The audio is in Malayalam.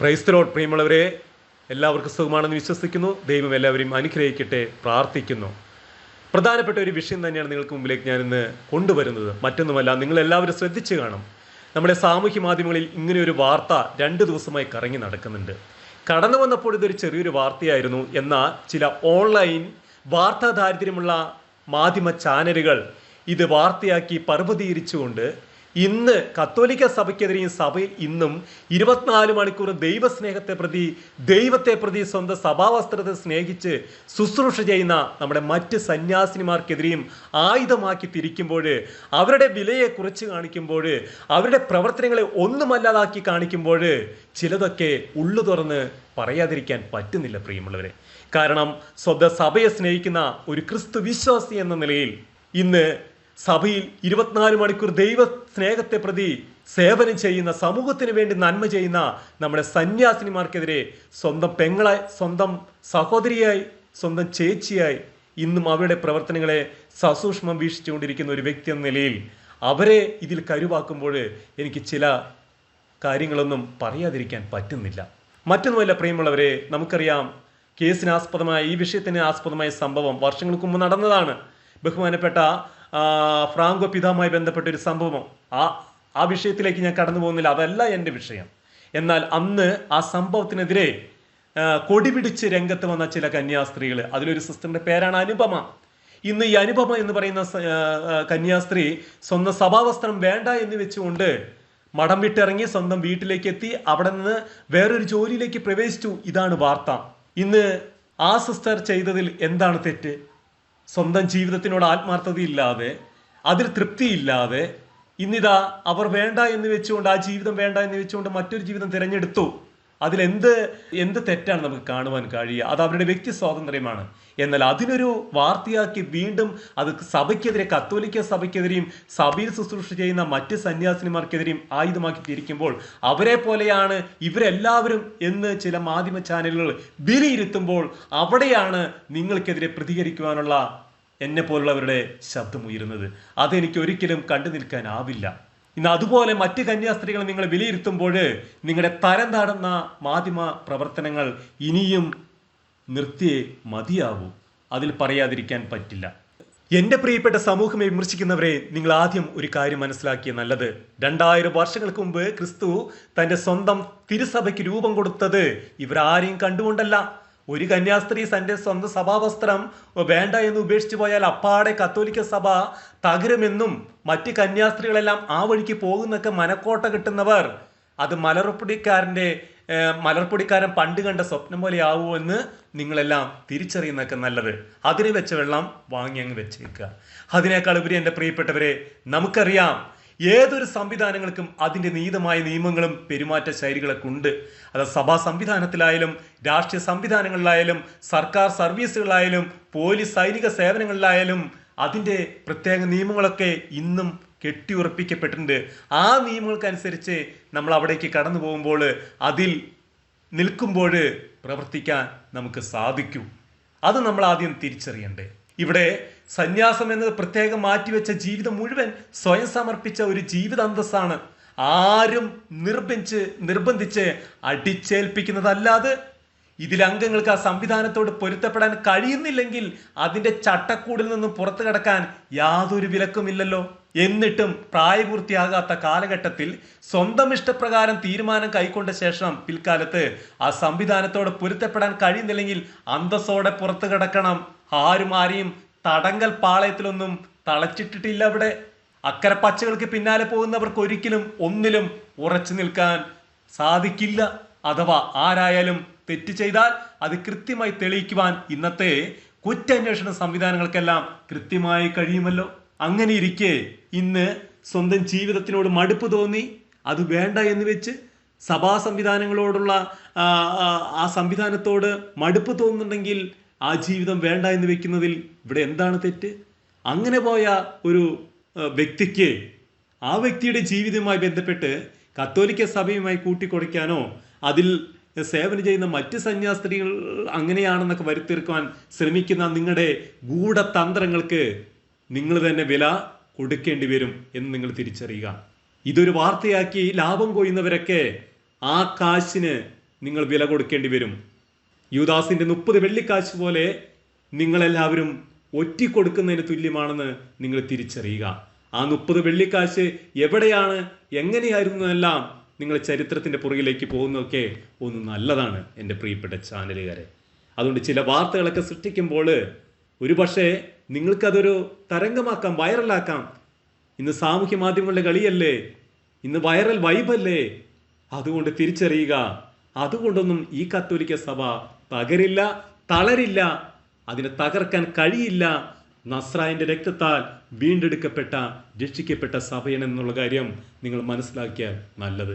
ക്രൈസ്തലോട് പ്രിയമുള്ളവരെ. എല്ലാവർക്കും സുഖമാണെന്ന് വിശ്വസിക്കുന്നു. ദൈവം എല്ലാവരെയും അനുഗ്രഹിക്കട്ടെ പ്രാർത്ഥിക്കുന്നു. പ്രധാനപ്പെട്ട ഒരു വിഷയം തന്നെയാണ് നിങ്ങൾക്ക് മുമ്പിലേക്ക് ഞാൻ ഇന്ന് കൊണ്ടുവരുന്നത്. മറ്റൊന്നുമല്ല നിങ്ങൾ എല്ലാവരും ശ്രദ്ധിച്ചു കാണും. നമ്മുടെ സാമൂഹ്യ മാധ്യമങ്ങളിൽ ഇങ്ങനെ ഒരു വാർത്ത രണ്ട് ദിവസമായി കറങ്ങി നടക്കുന്നുണ്ട്. കടന്നു വന്നപ്പോൾ ഇതൊരു ചെറിയൊരു വാർത്തയായിരുന്നു. എന്നാൽ ചില ഓൺലൈൻ വാർത്താ ദാരിദ്ര്യമുള്ള മാധ്യമ ചാനലുകൾ ഇത് വാർത്തയാക്കി പർവതീകരിച്ചുകൊണ്ട് ഇന്ന് കത്തോലിക്ക സഭയ്ക്കെതിരെയും സഭയിൽ ഇന്നും ഇരുപത്തിനാല് മണിക്കൂർ ദൈവസ്നേഹത്തെ പ്രതി ദൈവത്തെ പ്രതി സ്വന്തം സഭാവസ്ത്രത്തെ സ്നേഹിച്ച് ശുശ്രൂഷ ചെയ്യുന്ന നമ്മുടെ മറ്റ് സന്യാസിനിമാർക്കെതിരെയും ആയുധമാക്കി തിരിക്കുമ്പോൾ അവരുടെ വിലയെ കുറിച്ച് കാണിക്കുമ്പോൾ അവരുടെ പ്രവർത്തനങ്ങളെ ഒന്നുമല്ലാതാക്കി കാണിക്കുമ്പോൾ ചിലതൊക്കെ ഉള്ളു തുറന്ന് പറയാതിരിക്കാൻ പറ്റുന്നില്ല പ്രിയമുള്ളവരെ. കാരണം സ്വന്തം സഭയെ സ്നേഹിക്കുന്ന ഒരു ക്രിസ്തു വിശ്വാസി എന്ന നിലയിൽ ഇന്ന് സഭയിൽ ഇരുപത്തിനാല് മണിക്കൂർ ദൈവ സ്നേഹത്തെ പ്രതി സേവനം ചെയ്യുന്ന സമൂഹത്തിന് വേണ്ടി നന്മ ചെയ്യുന്ന നമ്മുടെ സന്യാസിനിമാർക്കെതിരെ സ്വന്തം പെങ്ങളെ സ്വന്തം സഹോദരിയായി സ്വന്തം ചേച്ചിയായി ഇന്നും അവരുടെ പ്രവർത്തനങ്ങളെ സസൂക്ഷ്മം വീക്ഷിച്ചുകൊണ്ടിരിക്കുന്ന ഒരു വ്യക്തി എന്ന നിലയിൽ അവരെ ഇതിൽ കരുവാക്കുമ്പോൾ എനിക്ക് ചില കാര്യങ്ങളൊന്നും പറയാതിരിക്കാൻ പറ്റുന്നില്ല. മറ്റൊന്നുമല്ല പ്രിയമുള്ളവരെ നമുക്കറിയാം കേസിനാസ്പദമായ ഈ വിഷയത്തിന് ആസ്പദമായ സംഭവം വർഷങ്ങൾക്ക് മുമ്പ് നടന്നതാണ്. ബഹുമാനപ്പെട്ട ഫ്രാങ്കോ പിതാവുമായി ബന്ധപ്പെട്ട ഒരു സംഭവം. ആ ആ വിഷയത്തിലേക്ക് ഞാൻ കടന്നു പോകുന്നില്ല. അതല്ല എന്റെ വിഷയം. എന്നാൽ അന്ന് ആ സംഭവത്തിനെതിരെ കൊടിപിടിച്ച് കൊടി പിടിച്ച് രംഗത്ത് വന്ന ചില കന്യാസ്ത്രീകൾ അതിലൊരു സിസ്റ്ററിന്റെ പേരാണ് അനുപമ. ഇന്ന് ഈ അനുപമ എന്ന് പറയുന്ന കന്യാസ്ത്രീ സ്വന്തം സഭാവസ്ത്രം വേണ്ട എന്ന് വെച്ചുകൊണ്ട് മടം വിട്ടിറങ്ങി സ്വന്തം വീട്ടിലേക്ക് എത്തി അവിടെ നിന്ന് വേറൊരു ജോലിയിലേക്ക് പ്രവേശിച്ചു. ഇതാണ് വാർത്ത. ഇന്ന് ആ സിസ്റ്റർ ചെയ്തതിൽ എന്താണ് തെറ്റ്? സ്വന്തം ജീവിതത്തിനോട് ആത്മാർത്ഥതയില്ലാതെ അതിൽ തൃപ്തിയില്ലാതെ ഇന്നിതാ അവർ വേണ്ട എന്ന് വെച്ചുകൊണ്ട് ആ ജീവിതം വേണ്ട എന്ന് വെച്ചുകൊണ്ട് മറ്റൊരു ജീവിതം തിരഞ്ഞെടുത്തു. അതിലെന്ത് എന്ത് തെറ്റാണ് നമുക്ക് കാണുവാൻ കഴിയുക? അത് അവരുടെ വ്യക്തി സ്വാതന്ത്ര്യമാണ്. എന്നാൽ അതിനൊരു വാർത്തയാക്കി വീണ്ടും അത് സഭയ്ക്കെതിരെ കത്തോലിക്ക സഭയ്ക്കെതിരെയും സഭയിൽ ശുശ്രൂഷ ചെയ്യുന്ന മറ്റ് സന്യാസിനിമാർക്കെതിരെയും ആയുധമാക്കി തിരിക്കുമ്പോൾ അവരെ പോലെയാണ് ഇവരെല്ലാവരും എന്ന് ചില മാധ്യമ ചാനലുകൾ വിലയിരുത്തുമ്പോൾ അവിടെയാണ് നിങ്ങൾക്കെതിരെ പ്രതികരിക്കുവാനുള്ള എന്നെ പോലുള്ളവരുടെ ശബ്ദം ഉയരുന്നത്. അതെനിക്ക് ഒരിക്കലും കണ്ടു നിൽക്കാനാവില്ല ഇന്ന് അതുപോലെ മറ്റ് കന്യാസ്ത്രീകൾ നിങ്ങൾ വിലയിരുത്തുമ്പോൾ നിങ്ങളുടെ തരം താടുന്ന മാധ്യമ പ്രവർത്തനങ്ങൾ ഇനിയും നിർത്തിയേ മതിയാവൂ. അതിൽ പറയാതിരിക്കാൻ പറ്റില്ല. എന്റെ പ്രിയപ്പെട്ട സമൂഹം വിമർശിക്കുന്നവരെ നിങ്ങൾ ആദ്യം ഒരു കാര്യം മനസ്സിലാക്കിയ നല്ലത്. രണ്ടായിരം വർഷങ്ങൾക്ക് മുമ്പ് ക്രിസ്തു തന്റെ സ്വന്തം തിരുസഭയ്ക്ക് രൂപം കൊടുത്തത് ഇവരാരെയും കണ്ടുകൊണ്ടല്ല. ഒരു കന്യാസ്ത്രീ തന്റെ സ്വന്തം സഭാവസ്ത്രം വേണ്ട എന്ന് ഉപേക്ഷിച്ച് പോയാൽ അപ്പാടെ കത്തോലിക്ക സഭ തകരുമെന്നും മറ്റ് കന്യാസ്ത്രീകളെല്ലാം ആ വഴിക്ക് പോകുന്നൊക്കെ മനക്കോട്ട കിട്ടുന്നവർ അത് മലർപ്പൊടിക്കാരന്റെ മലർപ്പൊടിക്കാരൻ പണ്ട് കണ്ട സ്വപ്നം പോലെ ആവുമോ എന്ന് നിങ്ങളെല്ലാം തിരിച്ചറിയുന്നൊക്കെ നല്ലത്. അതിന് വെച്ച വെള്ളം വാങ്ങി അങ്ങ് വെച്ചേക്കുക. അതിനേക്കാൾ ഉപരി എന്റെ പ്രിയപ്പെട്ടവരെ നമുക്കറിയാം ഏതൊരു സംവിധാനങ്ങൾക്കും അതിന്റെ നീതമായ നിയമങ്ങളും പെരുമാറ്റ ശൈലികളൊക്കെ ഉണ്ട് അത് സഭാ സംവിധാനത്തിലായാലും രാഷ്ട്രീയ സംവിധാനങ്ങളിലായാലും സർക്കാർ സർവീസുകളിലായാലും പോലീസ് സൈനിക സേവനങ്ങളിലായാലും അതിന്റെ പ്രത്യേക നിയമങ്ങളൊക്കെ ഇന്നും കെട്ടിയുറപ്പിക്കപ്പെട്ടിട്ടുണ്ട്. ആ നിയമങ്ങൾക്കനുസരിച്ച് നമ്മൾ അവിടേക്ക് കടന്നു പോകുമ്പോൾ അതിൽ നിൽക്കുമ്പോൾ പ്രവർത്തിക്കാൻ നമുക്ക് സാധിക്കും. അത് നമ്മൾ ആദ്യം തിരിച്ചറിയണ്ടേ. ഇവിടെ സന്യാസം എന്നത് പ്രത്യേകം മാറ്റിവെച്ച ജീവിതം മുഴുവൻ സ്വയം സമർപ്പിച്ച ഒരു ജീവിത അന്തസ്സാണ്. ആരും നിർബന്ധിച്ച് നിർബന്ധിച്ച് അടിച്ചേൽപ്പിക്കുന്നതല്ലാതെ ഇതിലംഗങ്ങൾക്ക് ആ സംവിധാനത്തോട് പൊരുത്തപ്പെടാൻ കഴിയുന്നില്ലെങ്കിൽ അതിന്റെ ചട്ടക്കൂടിൽ നിന്നും പുറത്തു കടക്കാൻ യാതൊരു വിലക്കുമില്ലല്ലോ. എന്നിട്ടും പ്രായപൂർത്തിയാകാത്ത കാലഘട്ടത്തിൽ സ്വന്തം ഇഷ്ടപ്രകാരം തീരുമാനം കൈക്കൊണ്ട ശേഷം പിൽക്കാലത്ത് ആ സംവിധാനത്തോട് പൊരുത്തപ്പെടാൻ കഴിയുന്നില്ലെങ്കിൽ അന്തസ്സോടെ പുറത്തു കിടക്കണം. ആരും ആരെയും തടങ്കൽ പാളയത്തിലൊന്നും തളച്ചിട്ടിട്ടില്ല അവിടെ. അക്കരെ പച്ചകൾക്ക് പിന്നാലെ പോകുന്നവർക്ക് ഒരിക്കലും ഒന്നിലും ഉറച്ചു നിൽക്കാൻ സാധിക്കില്ല. അഥവാ ആരായാലും തെറ്റ് ചെയ്താൽ അത് കൃത്യമായി തെളിയിക്കുവാൻ ഇന്നത്തെ കുറ്റാന്വേഷണ സംവിധാനങ്ങൾക്കെല്ലാം കൃത്യമായി കഴിയുമല്ലോ. അങ്ങനെ ഇരിക്കെ ഇന്ന് സ്വന്തം ജീവിതത്തിനോട് മടുപ്പ് തോന്നി. അത് വേണ്ട എന്ന് വെച്ച് സഭാ സംവിധാനങ്ങളോടുള്ള ആ സംവിധാനത്തോട് മടുപ്പ് തോന്നുന്നുണ്ടെങ്കിൽ ആ ജീവിതം വേണ്ട എന്ന് വെക്കുന്നതിൽ ഇവിടെ എന്താണ് തെറ്റ്? അങ്ങനെ പോയ ഒരു വ്യക്തിക്ക് ആ വ്യക്തിയുടെ ജീവിതവുമായി ബന്ധപ്പെട്ട് കത്തോലിക്ക സഭയുമായി കൂട്ടിക്കൊടുക്കാനോ അതിൽ സേവനം ചെയ്യുന്ന മറ്റ് സന്യാസ്ത്രീകൾ അങ്ങനെയാണെന്നൊക്കെ വരുത്തീർക്കുവാൻ ശ്രമിക്കുന്ന നിങ്ങളുടെ ഗൂഢതന്ത്രങ്ങൾക്ക് നിങ്ങൾ തന്നെ വില കൊടുക്കേണ്ടി വരും എന്ന് നിങ്ങൾ തിരിച്ചറിയുക. ഇതൊരു വാർത്തയാക്കി ലാഭം കൊയ്യുന്നവരൊക്കെ ആ കാശിന് നിങ്ങൾ വില കൊടുക്കേണ്ടി വരും. യുദാസിന്റെ മുപ്പത് വെള്ളിക്കാശ് പോലെ നിങ്ങളെല്ലാവരും ഒറ്റിക്കൊടുക്കുന്നതിന് തുല്യമാണെന്ന് നിങ്ങൾ തിരിച്ചറിയുക. ആ മുപ്പത് വെള്ളിക്കാശ് എവിടെയാണ് എങ്ങനെയായിരുന്നു എല്ലാം നിങ്ങൾ ചരിത്രത്തിന്റെ പുറകിലേക്ക് പോകുന്നതൊക്കെ ഒന്ന് നല്ലതാണ് എന്റെ പ്രിയപ്പെട്ട ചാനലുകാരെ. അതുകൊണ്ട് ചില വാർത്തകളൊക്കെ സൃഷ്ടിക്കുമ്പോൾ ഒരുപക്ഷെ നിങ്ങൾക്കതൊരു തരംഗമാക്കാം വൈറലാക്കാം. ഇന്ന് സാമൂഹ്യ മാധ്യമങ്ങളുടെ കളിയല്ലേ? ഇന്ന് വൈറൽ വൈബല്ലേ? അതുകൊണ്ട് തിരിച്ചറിയുക. അതുകൊണ്ടൊന്നും ഈ കത്തോലിക്ക സഭ തകരില്ല തളരില്ല അതിനെ തകർക്കാൻ കഴിയില്ല. നസ്രായന്റെ രക്തത്താൽ വീണ്ടെടുക്കപ്പെട്ട രക്ഷിക്കപ്പെട്ട സഭയാണെന്നുള്ള കാര്യം നിങ്ങൾ മനസ്സിലാക്കിയാൽ നല്ലത്.